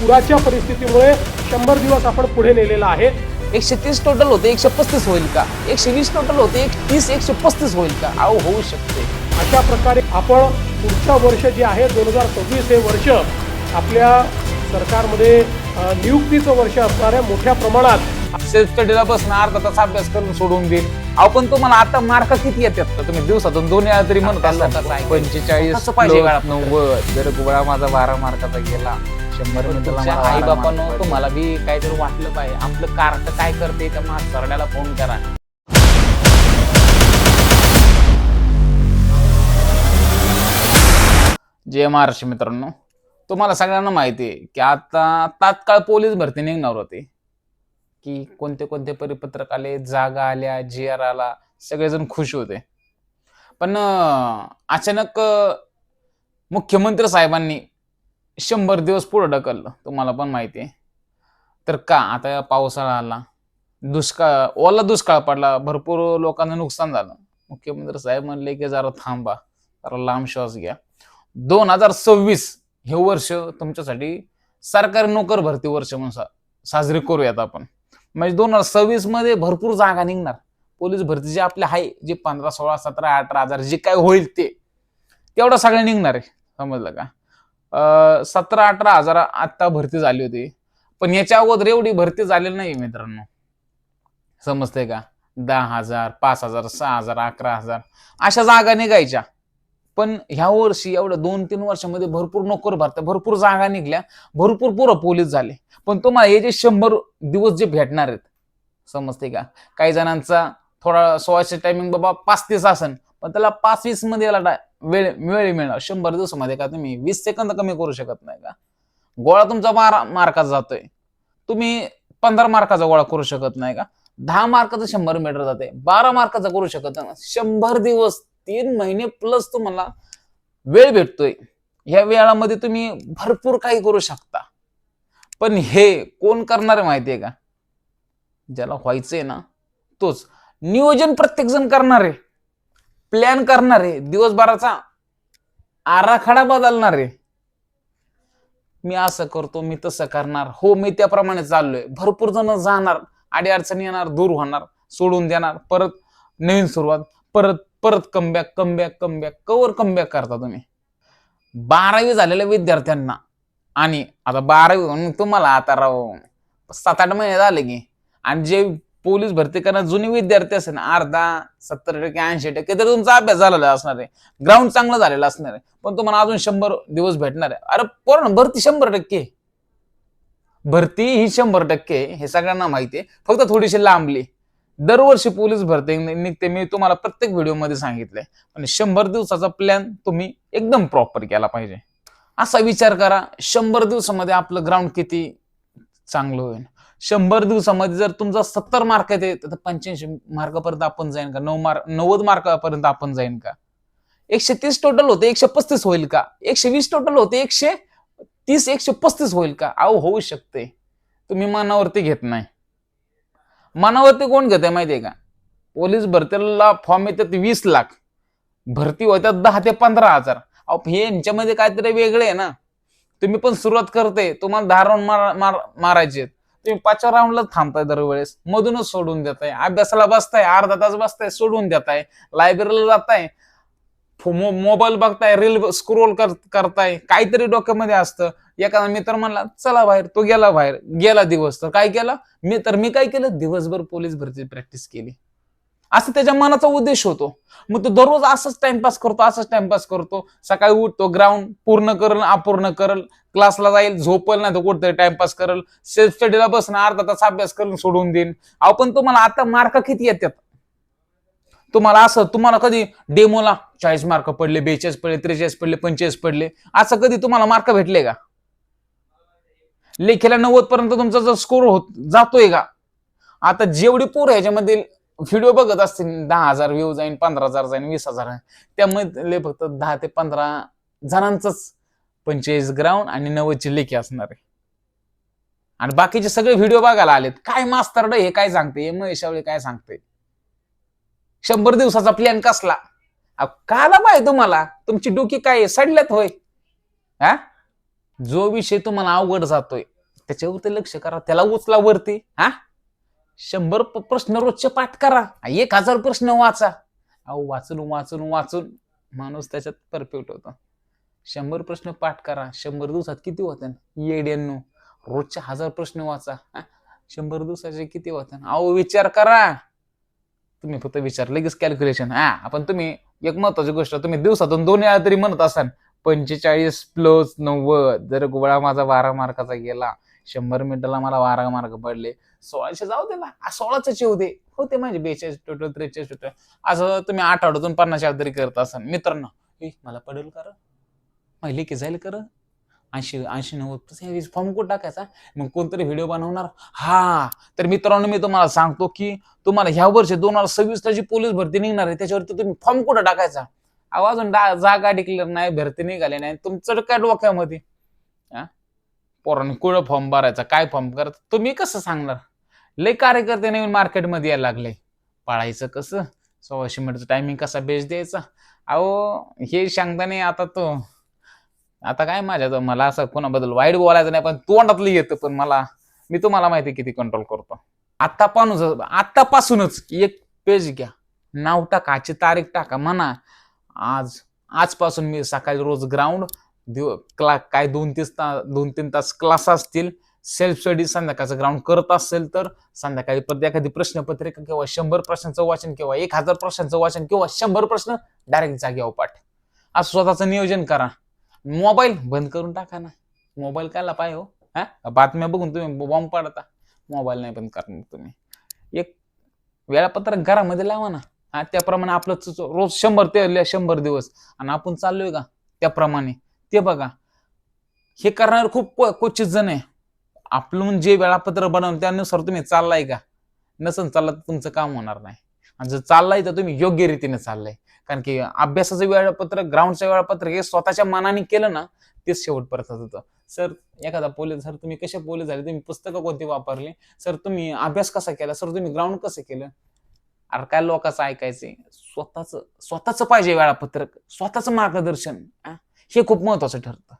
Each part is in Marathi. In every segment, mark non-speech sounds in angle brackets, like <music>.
पुराच्या परिस्थितीमुळे शंभर दिवस आपण पुढे नेलेला आहे. एकशे तीस टोटल होते एकशे पस्तीस होईल का? एकशे वीस टोटल होते एक तीस एकशे पस्तीस होईल का? अहो होऊ शकते. अशा प्रकारे आपण पुढचं वर्ष जे आहे दोन हजार सव्वीस हे वर्ष आपल्या सरकारमध्ये नियुक्तीचं वर्ष असणार आहे मोठ्या प्रमाणात सेल्फ स्टडीला बसणं अर्धा तास अभ्यास करून सोडून देईल. अहो पण तुम्हाला आता मार्क किती येतात? तर तुम्ही दिवसातून दोन वेळा तरी म्हणत असाल पंचेचाळीस पाहिजे? नव्वद. जर गोळा माझा बारा मार्काचा गेला शंभर मला आई बापांनो तुम्हाला बी काहीतरी वाटलं पाहिजे. आपलं कार्ट काय करते त्या माझ्या सरड्याला फोन करा. जय महाराष्ट्र मित्रांनो. तुम्हाला सगळ्यांना माहिती आहे की आता तात्काळ पोलीस भरती निघणार होती. की कोणते कोणते परिपत्रक आले जागा आल्या जी आर आला सगळेजण खुश होते. पण अचानक मुख्यमंत्री साहेबांनी शंभर दिवस पुढं ढकललं तुम्हाला पण माहिती आहे. तर का आता पावसाळा आला? दुष्काळ ओला दुष्काळ पडला भरपूर लोकांना नुकसान झालं. मुख्यमंत्री साहेब म्हणले की जरा थांबा जरा लांब श्वास घ्या. दोन हजार सव्वीस हे वर्ष तुमच्यासाठी सरकारी नोकर भरती वर्ष म्हणून सा- साजरी करूयात आपण. म्हणजे दोन हजार सव्वीसमध्ये भरपूर जागा निघणार. पोलीस भरती जे आपले आहे जे पंधरा सोळा सतरा अठरा हजार जे काय होईल ते. तेवढं सगळं निघणार आहे समजलं का? सतरा अठरा हजार आत्ता भरती झाली होती. पण याच्या अगोदर एवढी भरती झालेली नाही मित्रांनो. समजते का? दहा हजार पाच हजार सहा हजार अकरा हजार. अशा जागा निघायच्या. पण ह्या वर्षी एवढ्या दोन तीन वर्षामध्ये भरपूर नोकर भरत्या भरपूर जागा निघल्या भरपूर पुरं पोलीस झाले. पण तुम्हाला हे जे शंभर दिवस जे भेटणार आहेत समजते का? काही जणांचा थोडा सोळाशे टायमिंग बाबा पाच तीस असन पण त्याला पाच वीसमध्ये याला वेळ वेळ मिळणार. शंभर दिवसामध्ये का तुम्ही वीस सेकंद कमी करू शकत नाही का? गोळा तुमचा बारा मार्काचा जातोय. तुम्ही पंधरा मार्काचा गोळा करू शकत नाही का? दहा मार्काचा शंभर मीटर जाते बारा मार्काचा करू शकत नाही. शंभर दिवस तीन महिने प्लस तुम्हाला वेळ भेटतोय. ह्या वेळामध्ये तुम्ही भरपूर काही करू शकता. पण हे कोण करणार आहे माहितीये का? ज्याला व्हायचंय ना तोच. नियोजन प्रत्येक जण करणार आहे. प्लॅन करणार आहे. दिवसभराचा आराखडा बदलणार आहे. मी असं करतो मी तसं करणार. हो मी त्याप्रमाणे चाललोय. भरपूर जण जाणार. अडी अडचणी येणार दूर होणार सोडून देणार. परत नवीन सुरुवात परत परत comeback comeback comeback cover comeback करता तुम्ही. बारावी झालेल्या विद्यार्थ्यांना. आणि आता बारावी म्हणून तुम्हाला आता राव सात आठ महिने झाले की. आणि जे पोलीस भरती करणार जुने विद्यार्थी असेल ना अर्धा सत्तर टक्के ऐंशी टक्के तर तुमचा अभ्यास झालेला असणार आहे. ग्राउंड चांगलं झालेलं असणार आहे. पण तुम्हाला अजून शंभर दिवस भेटणार आहे. अरे पूर्ण भरती शंभर टक्के. भरती ही शंभर टक्के हे सगळ्यांना माहिती आहे. फक्त थोडीशी लांबली. दरवर्षी पोलीस भरती निघते. मी तुम्हाला प्रत्येक व्हिडिओमध्ये सांगितलंय. पण शंभर दिवसाचा प्लॅन तुम्ही एकदम प्रॉपर केला पाहिजे. असा विचार करा शंभर दिवसामध्ये आपलं ग्राउंड किती चांगलं होईल. शंभर दिवसामध्ये जर तुमचा सत्तर मार्क येते तर पंच्याऐंशी मार्कापर्यंत आपण जाईन का? नऊ मार्क नव्वद मार्कापर्यंत आपण जाईन का? एकशे तीस टोटल होते एकशे पस्तीस होईल का? एकशे वीस टोटल होते एकशे तीस एकशे पस्तीस होईल का? अहो होऊ शकते. तुम्ही मनावरती घेत नाही. मनावरती कोण घेते माहितीये का? पोलीस भरतीला फॉर्म येतात वीस लाख. भरती होतात दहा ते पंधरा हजार. अहो हे यांच्यामध्ये काहीतरी वेगळे आहे ना. तुम्ही पण सुरुवात करते तुम्हाला दहा राऊंड मार, मार, मारायचे तुम्ही पाचव्या राऊंडला थांबताय दरवेळेस. मधूनच सोडून देताय. अभ्यासाला बसताय अर्धा तास बसताय सोडून देताय. लायब्ररीला जाताय. मोबाईल बघताय रील स्क्रोल करताय काहीतरी डोक्यामध्ये असतं. एखादा मित्र म्हणला चला बाहेर तो गेला बाहेर गेला दिवस. तर काय केला? मी तर मी काय केलं? दिवसभर पोलीस भरती प्रॅक्टिस केली. असं त्याच्या मनाचा उद्देश होतो. मग तो दररोज असंच टाइमपास करतो असंच टाइमपास करतो. सकाळी उठतो ग्राउंड पूर्ण करल अपूर्ण करल क्लासला जाईल झोपल नाही तर कुठतरी टाइमपास करल. सेल्फ स्टडीला बसणं अर्धा तास अभ्यास करून सोडून देईन. अहो पण तुम्हाला आता मार्क किती येतात? तुम्हाला असं तुम्हाला कधी डेमोला चाळीस मार्क पडले बेचाळीस पडले त्रेचाळीस पडले पंचेचाळीस पडले असं कधी तुम्हाला मार्क भेटले का? लेखीला नव्वद पर्यंत तुमचा जर स्कोर होत जातोय का? आता जेवढी पोर ह्याच्यामध्ये व्हिडिओ बघत असतील दहा हजार व्ह्यू जाईन पंधरा हजार जाईन वीस हजार त्यामध्ये फक्त दहा ते पंधरा जणांच पंचेचाळीस ग्राउंड आणि नव्वदची लेखी असणार आहे. आणि बाकीचे सगळे व्हिडिओ बघायला आलेत. काय मास्तर हे काय सांगते? हे महेशावळे काय सांगते? शंभर दिवसाचा प्लॅन कसला? काला पाहिजे तुम्हाला? तुमची डोकी काय आहे? सडल्यात होय. हा? जो विषय तुम्हाला अवघड जातोय त्याच्यावरती लक्ष करा. त्याला उचला वरती. हा? शंभर प्रश्न रोजचे पाठ करा. एक हजार प्रश्न वाचा. अहो वाचून वाचून वाचून माणूस त्याच्यात परफेक्ट होतो. शंभर प्रश्न पाठ करा. शंभर दिवसात किती होते येड्याण्णव रोजचे हजार प्रश्न वाचा. शंभर दिवसाचे किती होते अहो विचार करा. तुम्ही फक्त विचार लगेच कॅल्क्युलेशन हा आपण तुम्ही एक महत्वाची गोष्ट तुम्ही दिवसातून दोन वेळा तरी म्हणत असाल पंचेचाळीस प्लस नव्वद जर गोळा माझा बारा मार्काचा गेला शंभर मिनिटाला मला बारा मार्क पडले सोळाशे जाऊ दे ना आ, सोळाचे होते होते माझे बेचाळीस टोटल त्रेचाळीस टोटल असं तुम्ही आठवड्यातून पन्नास वेळा तरी करत असाल. मित्रांनो मला पडेल कर माहिती लेखी जाईल कर ऐंशी ऐंशी नव्वद फॉर्म कुठं टाकायचा? मग कोणतरी व्हिडिओ बनवणार? हा. तर मित्रांनो मी तुम्हाला सांगतो की तुम्हाला ह्या वर्षी दोन हजार सव्वीसला जी पोलीस भरती निघणार आहे. त्याच्यावरती तुम्ही फॉर्म कुठं टाकायचा? अहो, अजून डा- जागा डिक्लेअर नाही भरती निघाली नाही. तुमचं काय डोक्यामध्ये. हा? पोरांनी कुठं फॉर्म भरायचा? काय फॉर्म करायचा? तुम्ही कसं सांगणार? लय कार्यकर्ते नवीन मार्केटमध्ये यायला लागले. पाळायचं कसं? सोळाशे मिनिटचं टायमिंग कसा बेस द्यायचा? अहो हे सांगताना आता तो आता काय माझ्या मला असं कोणाबद्दल वाईट बोलायचं नाही पण तोंडातलं येतं पण मला मी तुम्हाला माहिती आहे किती कंट्रोल करतो. आत्तापासूनच आत्तापासूनच एक पेज घ्या. नाव टाका आजची तारीख टाका म्हणा. आज आजपासून मी सकाळी रोज ग्राउंड क्ला काय दोन तीस तास दोन तीन तास क्लास असतील सेल्फ स्टडी संध्याकाळचं ग्राउंड करत असेल तर संध्याकाळी परत एखादी प्रश्नपत्रिका किंवा शंभर प्रश्नांचं वाचन किंवा एक हजार प्रश्नांचं वाचन किंवा शंभर प्रश्न डायरेक्ट जागेवर पाठ असं स्वतःचं नियोजन करा. मोबाईल बंद करून टाका ना. मोबाईल कायला पाय हो. हा? बातम्या बघून तुम्ही बॉम्ब पाडता. मोबाईल नाही बंद करणार तुम्ही. एक वेळापत्रक घरामध्ये लावा ना. हा त्याप्रमाणे आपलं रोज शंभर ते शंभर दिवस. आणि आपण चाललोय का? त्याप्रमाणे. ते बघा. हे करणार खूप क्वचित जण आहे. आपलं जे वेळापत्रक बनवलं त्यानुसार तुम्ही चाललाय का? नसन चालला तर तुमचं काम होणार नाही. आणि जर चाललाय तर तुम्ही योग्य रीतीने चाललाय. कारण की अभ्यासाचं वेळापत्रक ग्राउंडचं वेळापत्रक हे स्वतःच्या मनाने केलं ना तेच शेवटपर्यंत होतं. सर एखादा पोलीस सर तुम्ही कसे पोलीस झाले? तुम्ही पुस्तकं कोणती वापरली? सर तुम्ही अभ्यास कसा केला? सर तुम्ही ग्राउंड कसं केलं? अरे काय लोकांचं ऐकायचे स्वतःच स्वतःच पाहिजे वेळापत्रक. स्वतःच मार्गदर्शन. हे खूप महत्वाचं ठरतं.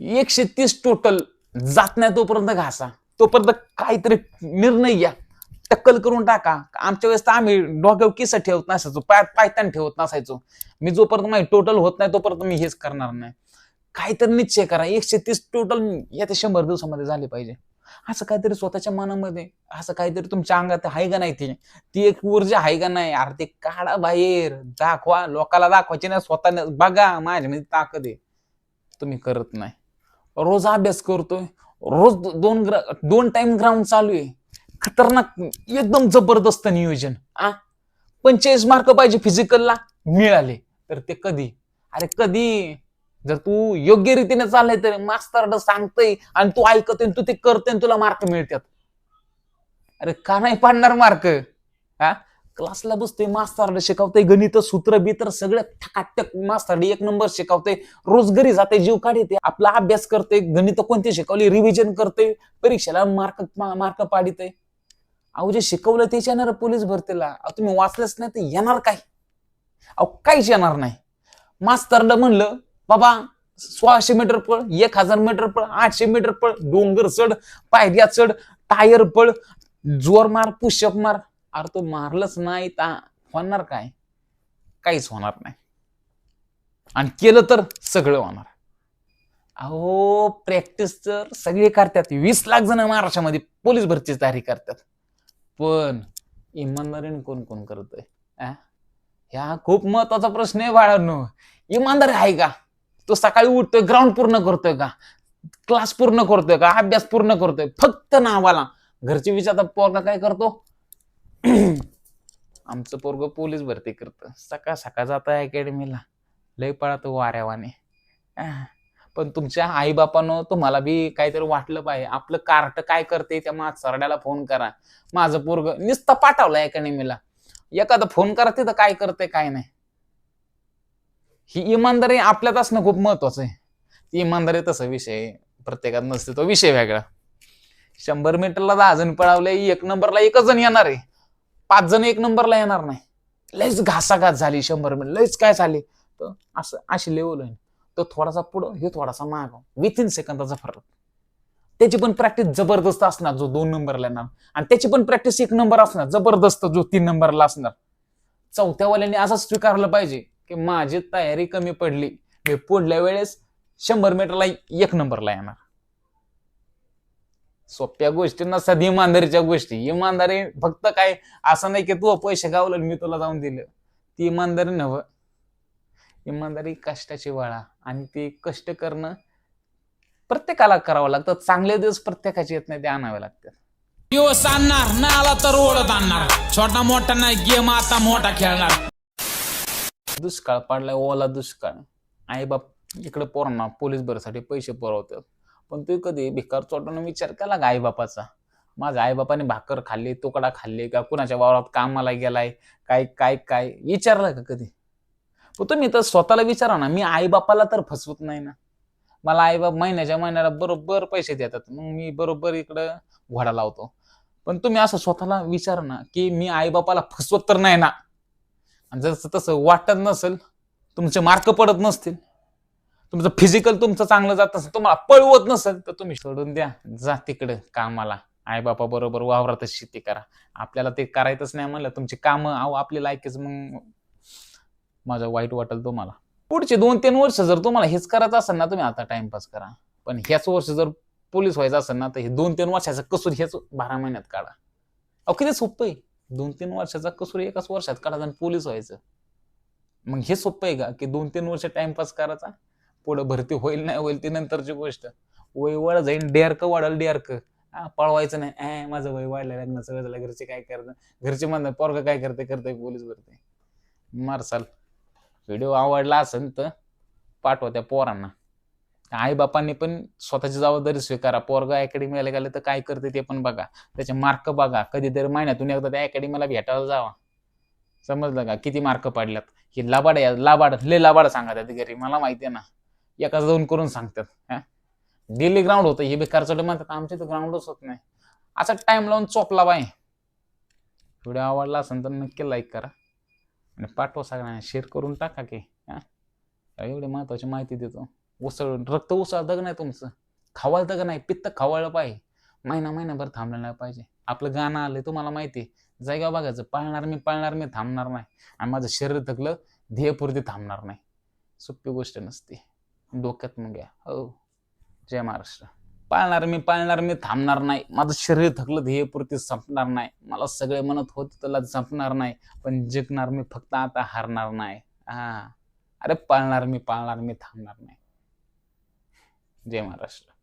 एकशे तीस टोटल जात नाही तोपर्यंत घासा. तोपर्यंत काहीतरी निर्णय घ्या. टक्कल करून टाका. आमच्या वेळेस तर आम्ही डोक्यावर ठेवत नसायचो. पाय पायतान ठेवत नसायचो. मी जोपर्यंत माझी टोटल होत नाही तोपर्यंत मी हेच करणार नाही. काहीतरी निश्चय करा. एकशे तीस टोटल या ते शंभर दिवसामध्ये झाले पाहिजे. असं काहीतरी स्वतःच्या मनामध्ये असं काहीतरी तुमच्या अंगात आहे का नाही ती? ती एक ऊर्जा आहे का नाही? अरे ते काढा बाहेर. दाखवा. लोकाला दाखवायची नाही. स्वतः बघा. माझ्यामध्ये ताकद आहे. तुम्ही करत नाही. रोज अभ्यास करतोय. रोज दोन ग्रा दोन टाइम ग्राउंड चालू आहे. खतरनाक एकदम जबरदस्त नियोजन. आ? पंचेचाळीस मार्क पाहिजे फिजिकलला मिळाले. तर ते कधी? अरे कधी? जर तू योग्य रीतीने चाललंय तर मास्तर सांगतय आणि तू ऐकतोय आणि तू ते करते आणि तुला मार्क मिळतात. अरे का नाही पाडणार मार्क हा क्लासला बसतोय मास्तर शिकवतोय गणित सूत्र बित्र सगळं ठकाटक मास्तर एक नंबर शिकवते रोज घरी जाते जीव काढते आपला अभ्यास करते गणित कोणते शिकवले रिव्हिजन करते परीक्षेला मार्क मार्क पाडितय. अहो जे शिकवलं तेच येणार पोलीस भरतीला. अहो तुम्ही वाचलंच नाही तर येणार काय? अहो काहीच येणार नाही. मास्तरला म्हणलं बाबा सोळाशे मीटर पळ एक हजार मीटर पळ आठशे मीटर पळ डोंगर चढ पायऱ्या चढ टायर पळ जोर मार पुशअप मार. अरे तो मारलंच नाही ता. होणार काय? काहीच होणार नाही. आणि केलं तर सगळं होणार. अहो प्रॅक्टिस तर सगळे करतात. वीस लाख जण महाराष्ट्रामध्ये पोलीस भरतीची तयारी करतात. पण इमानदारीने कोण कोण करतोय? आ? ह्या खूप महत्त्वाचा प्रश्न आहे बाळांनो. इमानदारी आहे का? तो सकाळी उठतोय ग्राउंड पूर्ण करतोय का? क्लास पूर्ण करतोय का? अभ्यास पूर्ण करतोय? फक्त नावाला. घरचे विचारतात पोरगा काय करतो? <clears throat> आमचं पोरग पोलीस भरती करतं. सकाळ सकाळ जात अकॅडमीला लय पळत वाऱ्यावाने. पण तुमच्या आईबापानं तुम्हाला बी काहीतरी वाटलं पाहिजे. आपलं कार्ट काय करते त्या माझ सरड्याला फोन करा. माझं पोरग नुसतं पाठवलं अकॅडमीला एखादा फोन करा तिथं काय करते काय नाही. ही इमानदारी आपल्यात असणं खूप महत्वाचं आहे. ती इमानदारी तसा विषय आहे. प्रत्येकात नसते तो विषय वेगळा. शंभर मीटरला दहा जण पळावले एक नंबरला एकच जण येणार आहे. पाच जण एक नंबरला येणार नाही. लयच घासाघास झाली शंभर मीटर लयच काय झाली. तर असं अशी लेवल आहे. तो थोडासा पुढं हे थोडासा माग. विथिन सेकंदाचा फरक. त्याची पण प्रॅक्टिस जबरदस्त असणार जो दोन नंबरला येणार. आणि त्याची पण प्रॅक्टिस एक नंबर असणार. जबरदस्त जो तीन नंबरला असणार. चौथ्यावाल्याने असं स्वीकारलं पाहिजे की माझी तयारी कमी पडली. मी पुढल्या वेळेस शंभर मीटरला एक नंबरला येणार. सोप्या गोष्टी नसतात इमानदारीच्या गोष्टी. इमानदारी फक्त काय? असं नाही की तू पैसे गावलं मी तुला जाऊन दिलं. ती इमानदारी नव्ह. इमानदारी कष्टाची वाळा. आणि ते कष्ट करणं प्रत्येकाला करावं लागतं. चांगले दिवस प्रत्येकाचे येत नाही ते आणावे लागतात. दिवस आणणार ना आला तर ओढत आणणार. छोटा मोठा नाही गेम आता मोठा खेळणार. दुष्काळ पडलाय ओला दुष्काळ. आई बाप इकडे पोरांना पोलीस भरसाठी पैसे पुरवतात. पण तू कधी भिकार चोटानं विचार केला का आईबापाचा? माझ्या आईबापाने भाकर खाल्ली तुकडा खाल्ली का? कुणाच्या वावरात कामाला गेलाय? काय काय काय? विचारलं का कधी? तुम्ही तर स्वतःला विचारा ना मी आईबापाला तर फसवत नाही ना. मला आईबाप महिन्याच्या महिन्याला बरोबर पैसे देतात. मग मी बरोबर इकडं घोडा लावतो. पण तुम्ही असं स्वतःला विचारा ना की मी आईबापाला फसवत तर नाही ना. जसं तसं वाटत नसेल तुमचे मार्क पडत नसतील तुमचं फिजिकल तुमचं चांगलं जात असेल तुम्हाला पळवत नसेल तर तुम्ही सोडून द्या. जा तिकडे कामाला. आईबापा बरोबर वावरातच शेती करा. आपल्याला ते करायचंच नाही म्हणलं तुमची कामं अहो आपली लायकीच मग माझा वाईट वाटेल तुम्हाला. पुढचे दोन तीन वर्ष जर तुम्हाला हेच करायचं असेल ना तुम्ही आता टाइमपास करा. पण ह्याच वर्ष जर पोलीस व्हायचं असेल ना तर हे दोन तीन वर्षाचा कसूर हेच बारा महिन्यात काढा. अहो किती सोपं आहे. दोन तीन वर्षाचा कसूर एकाच वर्षात काढायचा आणि पोलीस व्हायचं. मग हे सोपं आहे का? की दोन तीन वर्ष टाइमपास करायचा? पुढं भरती होईल नाही होईल ती नंतरची गोष्ट. वय वाढ जाईल डेअरक वाढल डेअरक हा पळवायचं नाही. ए माझं वय वाढलं लग्नाचं वय झालं घरचे काय करतं घरचे म्हणतात पोरग काय करते करते पोलीस भरते. मारसाल. व्हिडिओ आवडला असेल तर पाठवा त्या पोरांना. आई बापांनी पण स्वतःची जबाबदारी स्वीकारा. पोरग अकॅडमीला गेले तर काय करते ते पण बघा. त्याचे मार्क बघा. कधीतरी महिन्यातून एकदा त्या अकॅडमीला भेटायला जावा. समजलं का? किती मार्क पडल्यात? हे लाबाड या लाबाड लय लाबाड सांगतात घरी. मला माहिती आहे ना. एकाच दोन करून सांगतात. हा? डेली ग्राउंड होतं. हे बेकार चढ म्हणतात आमच्या तर ग्राउंडच होत नाही. असा टाइम लावून चोपला बाय व्हिडिओ आवडला असेल तर नक्की लाईक करा. आणि पाठवा सगळ्यांना शेअर करून टाका की हा? एवढी महत्वाची माहिती देतो. उसळ रक्त उसळ का नाही तुमचं. खावायला का नाही पित्त खवळलं पाहिजे. महिना महिनाभर थांबलं नाही पाहिजे. आपलं गाणं आलंय तुम्हाला माहिती आहे. जायगा बघायचं पाळणार मी पाळणार मी थांबणार नाही. आणि माझं शरीर थकलं ध्येयपूर्ती थांबणार नाही. सोपी गोष्ट नसते. डोक्यात मग घ्या. हो. जय महाराष्ट्र. पाळणार मी पाळणार मी थांबणार नाही. माझं शरीर थकलं ध्येयपूर्ती संपणार नाही. मला सगळे म्हणत होते तुला संपणार नाही. पण जिंकणार मी फक्त आता हारणार नाही. हा. अरे पाळणार मी पाळणार मी थांबणार नाही. जय महाराष्ट्र.